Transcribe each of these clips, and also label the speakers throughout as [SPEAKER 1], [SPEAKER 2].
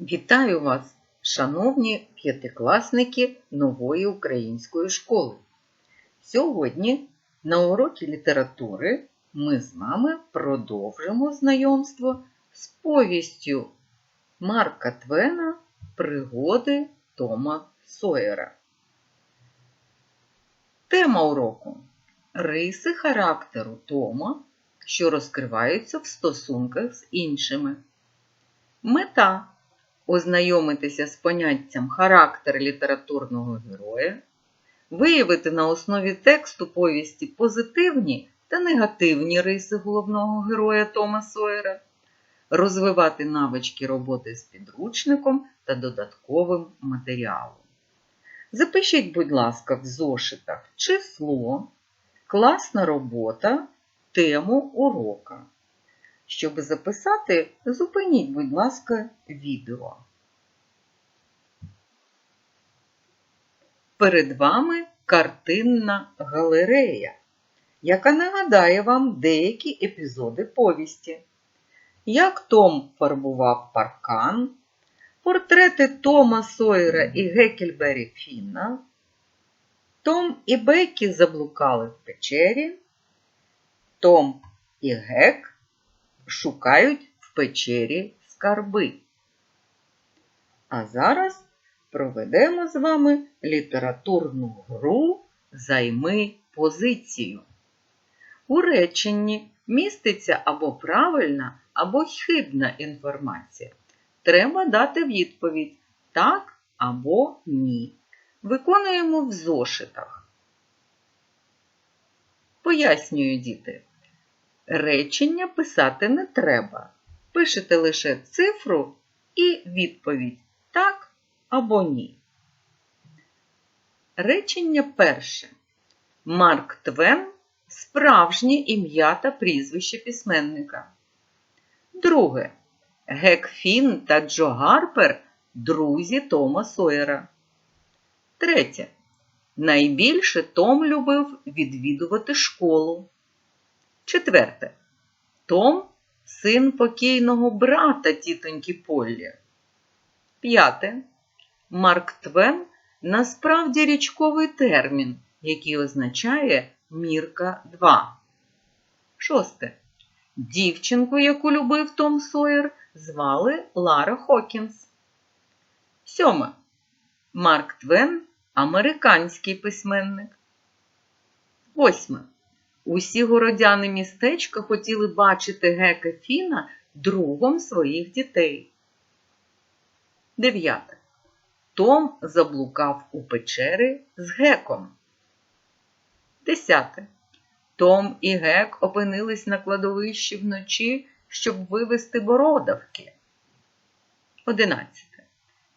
[SPEAKER 1] Вітаю вас, шановні п'ятикласники нової української школи. Сьогодні на уроці літератури ми з вами продовжимо знайомство з повістю Марка Твена Пригоди Тома Сойера. Тема уроку Риси характеру Тома, що розкриваються в стосунках з іншими. Мета ознайомитися з поняттям характер літературного героя, виявити на основі тексту повісті позитивні та негативні риси головного героя Тома Сойера, розвивати навички роботи з підручником та додатковим матеріалом. Запишіть, будь ласка, в зошитах число, класна робота, тему урока. Щоб записати, зупиніть, будь ласка, відео. Перед вами картинна галерея, яка нагадає вам деякі епізоди повісті. Як Том фарбував паркан, портрети Тома Сойера і Гекельбері Фінна, Том і Бекі заблукали в печері, Том і Гек шукають в печері скарби. А зараз проведемо з вами літературну гру Займи позицію. У реченні міститься або правильна, або хибна інформація. Треба дати відповідь так або ні. Виконуємо в зошитах. Пояснюю, діти. Речення писати не треба. Пишете лише цифру і відповідь так або ні. Речення перше. Марк Твен справжнє ім'я та прізвище письменника. Друге. Гек Фін та Джо Гарпер друзі Тома Сойера. Третє. Найбільше Том любив відвідувати школу. Четверте. Том син покійного брата тітоньки Поллі. П'яте. Марк Твен насправді річковий термін, який означає мірка 2. Шосте. Дівчинку, яку любив Том Сойер, звали Лара Хокінс. Сьоме. Марк Твен американський письменник. Восьме. Усі городяни містечка хотіли бачити Гека Фіна другом своїх дітей. Дев'яте. Том заблукав у печери з Геком. Десяте. Том і Гек опинились на кладовищі вночі, щоб вивезти бородавки. Одинадцяте.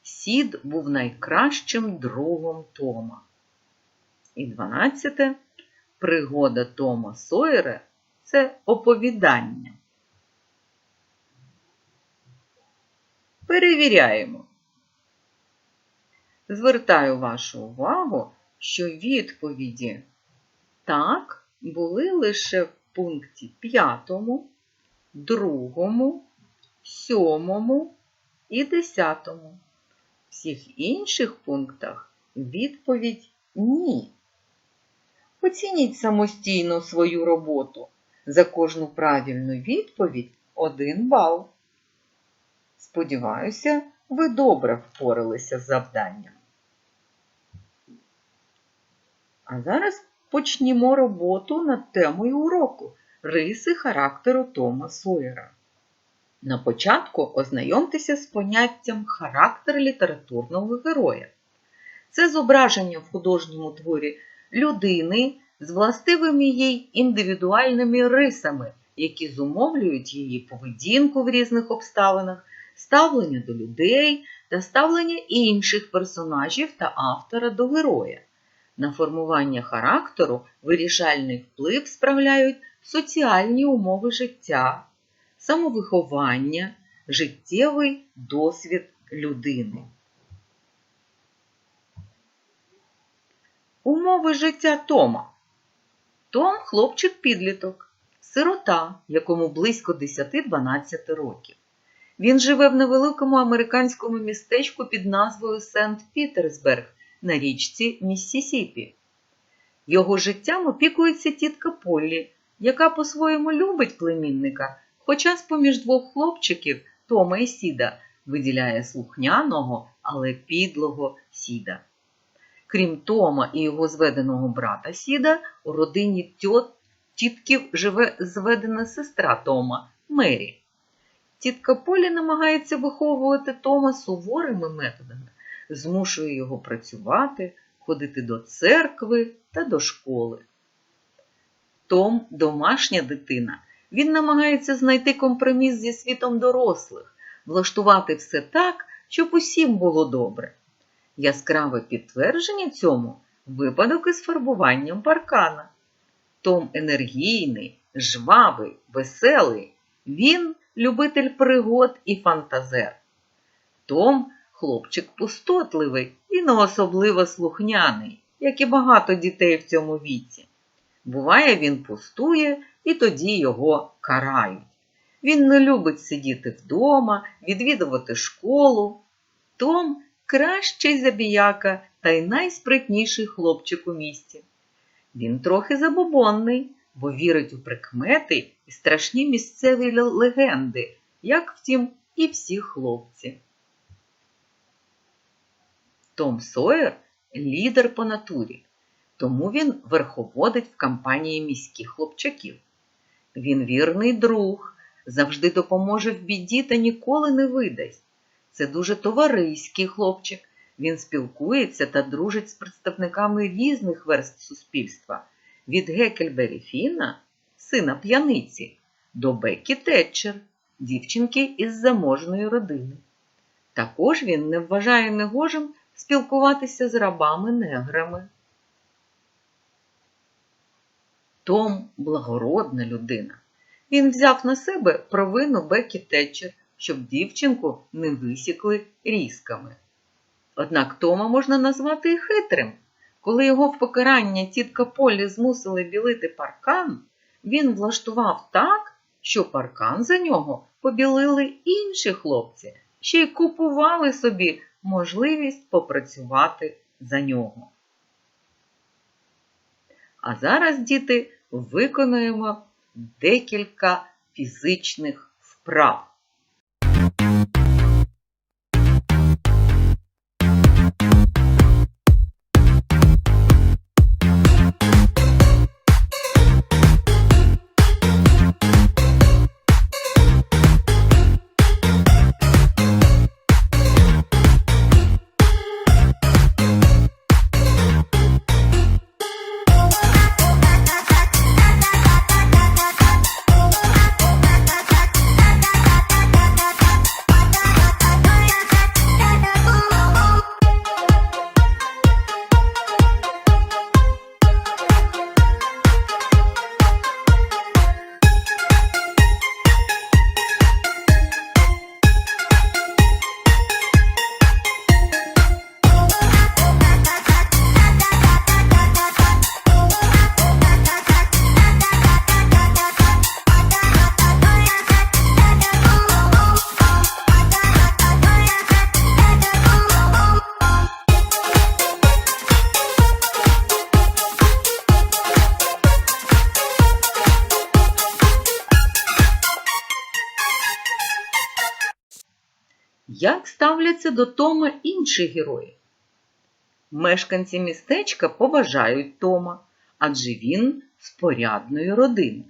[SPEAKER 1] Сід був найкращим другом Тома. І дванадцяте. Пригода Тома Сойера це оповідання. Перевіряємо. Звертаю вашу увагу, що відповіді так були лише в пункті 5, 2, 7 і 10. В всіх інших пунктах відповідь ні. Оцініть самостійно свою роботу. За кожну правильну відповідь 1 бал. Сподіваюся, ви добре впоралися з завданням. А зараз почнімо роботу над темою уроку риси характеру Тома Сойера. На початку ознайомтеся з поняттям характер літературного героя. Це зображення в художньому творі людини з властивими їй індивідуальними рисами, які зумовлюють її поведінку в різних обставинах, ставлення до людей та ставлення інших персонажів та автора до героя. На формування характеру вирішальний вплив справляють соціальні умови життя, самовиховання, життєвий досвід людини. Умови життя Тома. Том хлопчик-підліток, сирота, якому близько 10-12 років. Він живе в невеликому американському містечку під назвою Сент-Пітерсберг на річці Міссісіпі. Його життям опікується тітка Поллі, яка по-своєму любить племінника, хоча з-поміж двох хлопчиків Тома і Сіда виділяє слухняного, але підлого Сіда. Крім Тома і його зведеного брата Сіда, у родині тьот, тітків живе зведена сестра Тома Мері. Тітка Полі намагається виховувати Тома суворими методами, змушує його працювати, ходити до церкви та до школи. Том домашня дитина. Він намагається знайти компроміс зі світом дорослих, влаштувати все так, щоб усім було добре. Яскраве підтвердження цьому випадок із фарбуванням паркана. Том енергійний, жвавий, веселий. Він любитель пригод і фантазер. Том хлопчик пустотливий і не особливо слухняний, як і багато дітей в цьому віці. Буває, він пустує, і тоді його карають. Він не любить сидіти вдома, відвідувати школу. Том кращий забіяка та й найспритніший хлопчик у місті. Він трохи забобонний, бо вірить у прикмети і страшні місцеві легенди, як втім і всі хлопці. Том Сойер лідер по натурі, тому він верховодить в кампанії міських хлопчаків. Він вірний друг, завжди допоможе в біді та ніколи не видасть. Це дуже товариський хлопчик. Він спілкується та дружить з представниками різних верств суспільства від Гекельбері Фіна, сина п'яниці, до Беккі Тетчер, дівчинки із заможної родини. Також він не вважає негожим спілкуватися з рабами-неграми. Том благородна людина. Він взяв на себе провину Бекі Тетчер, щоб дівчинку не висікли різками. Однак Тома можна назвати і хитрим. Коли його в покарання тітка Полі змусили білити паркан, він влаштував так, що паркан за нього побілили інші хлопці, ще й купували собі можливість попрацювати за нього. А зараз, діти, виконуємо декілька фізичних вправ. Як ставляться до Тома інші герої? Мешканці містечка поважають Тома, адже він з порядної родини.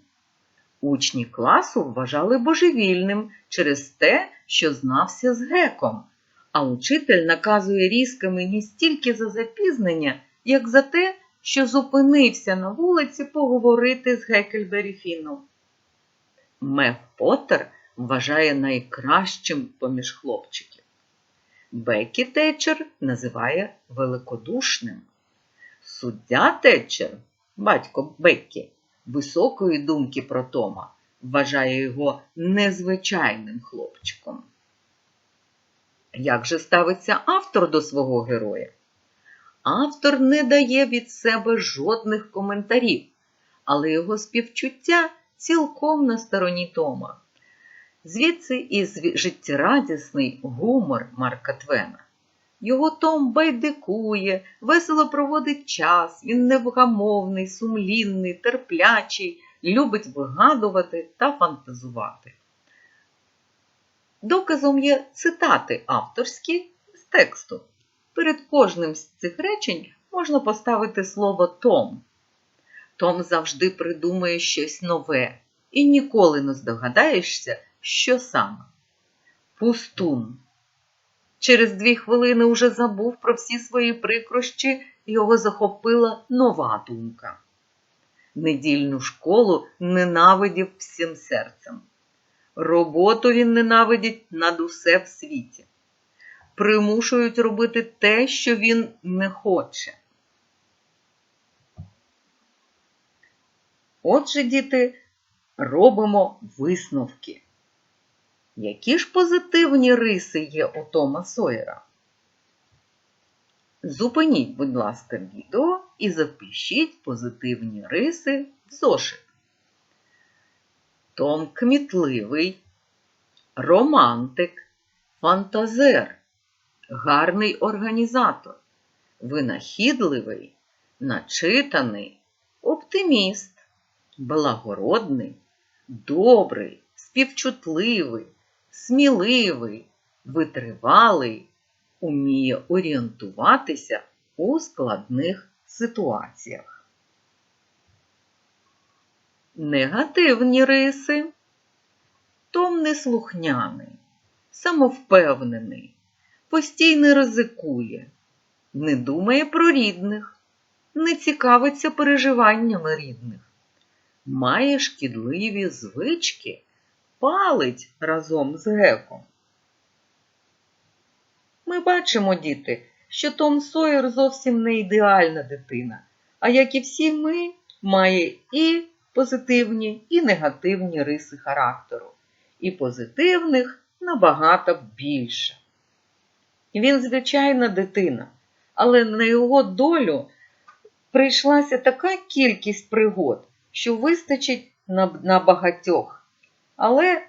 [SPEAKER 1] Учні класу вважали божевільним через те, що знався з геком, а учитель наказує різками не стільки за запізнення, як за те, що зупинився на вулиці поговорити з Гекельбері Фіном. Меф Поттер вважає найкращим поміж хлопчиків. Бекі Тетчер називає великодушним. Суддя Тетчер, батько Беккі, високої думки про Тома, вважає його незвичайним хлопчиком. Як же ставиться автор до свого героя? Автор не дає від себе жодних коментарів, але його співчуття цілком на стороні Тома. Звідси і життєрадісний гумор Марка Твена. Його Том байдикує, весело проводить час, він невгамовний, сумлінний, терплячий, любить вигадувати та фантазувати. Доказом є цитати авторські з тексту. Перед кожним з цих речень можна поставити слово Том. Том завжди придумує щось нове і ніколи не здогадаєшся, що саме. Пустун. Через дві хвилини уже забув про всі свої прикрощі, його захопила нова думка. Недільну школу ненавидів всім серцем. Роботу він ненавидить над усе в світі. Примушують робити те, що він не хоче. Отже, діти, робимо висновки. Які ж позитивні риси є у Тома Сойера? Зупиніть, будь ласка, відео і запишіть позитивні риси в зошит. Том кмітливий, романтик, фантазер, гарний організатор, винахідливий, начитаний, оптиміст, благородний, добрий, співчутливий, сміливий, витривалий, уміє орієнтуватися у складних ситуаціях. Негативні риси. Том неслухняний, самовпевнений, постійно ризикує, не думає про рідних, не цікавиться переживаннями рідних, має шкідливі звички, палить разом з геком. Ми бачимо, діти, що Том Сойер зовсім не ідеальна дитина, а як і всі ми, має і позитивні, і негативні риси характеру, і позитивних набагато більше. Він звичайна дитина, але на його долю прийшлася така кількість пригод, що вистачить на, на багатьох. Але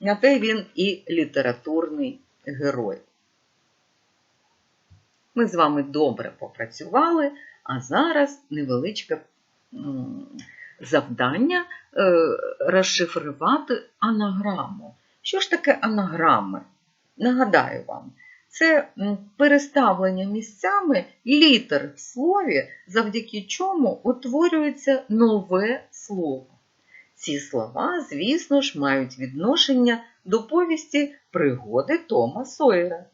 [SPEAKER 1] на те він і літературний герой. Ми з вами добре попрацювали, а зараз невеличке завдання е, розшифрувати анаграму. Що ж таке анаграми? Нагадаю вам, це переставлення місцями літер в слові, завдяки чому утворюється нове слово. Ці слова, звісно ж, мають відношення до повісті пригоди Тома Сойера.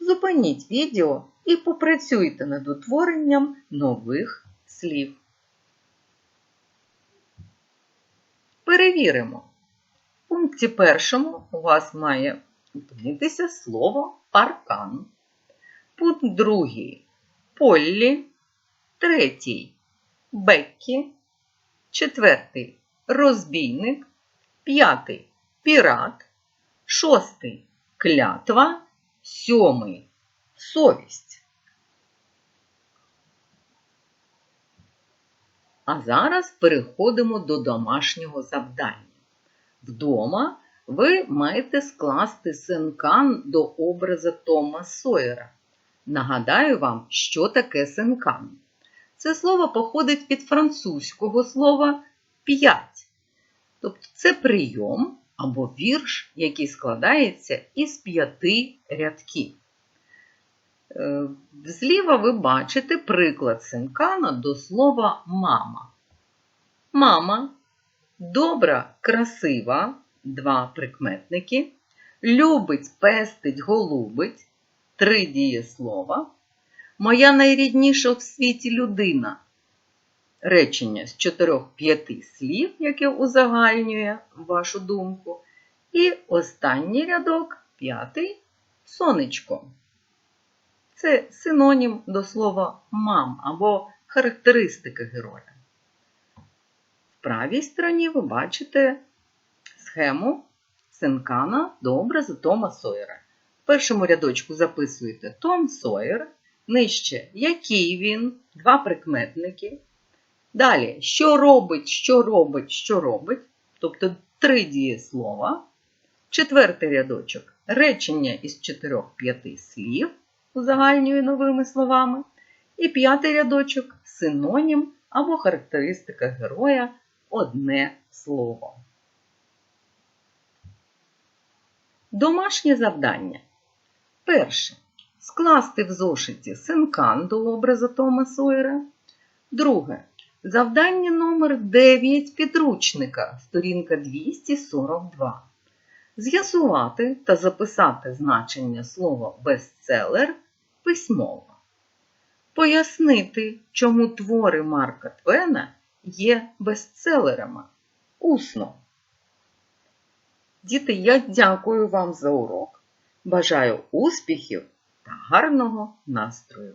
[SPEAKER 1] Зупиніть відео і попрацюйте над утворенням нових слів. Перевіримо. В пункті першому у вас має опинитися слово паркан. Пункт другий Поллі. Третій Беккі. Четвертий розбійник. П'ятий пірат. Шостий клятва. Сьомий совість. А зараз переходимо до домашнього завдання. Вдома ви маєте скласти синкан до образа Тома Сойера. Нагадаю вам, що таке синкан. Це слово походить від французького слова п'ять. Тобто це прийом або вірш, який складається із п'яти рядків. Е, Зліва ви бачите приклад синкана до слова мама. Мама добра, красива, два прикметники, любить, пестить, голубить, три дієслова. Моя найрідніша в світі людина. Речення з чотирьох-п'яти слів, яке узагальнює вашу думку. І останній рядок, п'ятий сонечко. Це синонім до слова мам або характеристика героя. В правій стороні ви бачите схему синкана до образу Тома Сойера. В першому рядочку записуєте Том Сойер, нижче який він, два прикметники. Далі, що робить, що робить, що робить, тобто три дієслова. Четвертий рядочок речення із чотирьох-п'яти слів узагальнює новими словами. І п'ятий рядочок синонім або характеристика героя одне слово. Домашнє завдання. Перше. Скласти в зошиті синкан до образу Тома Сойера. Друге. Завдання номер 9 підручника, сторінка 242. З'ясувати та записати значення слова бестселер письмово. Пояснити, чому твори Марка Твена є бестселерами. Усно. Діти, я дякую вам за урок. Бажаю успіхів та гарного настрою!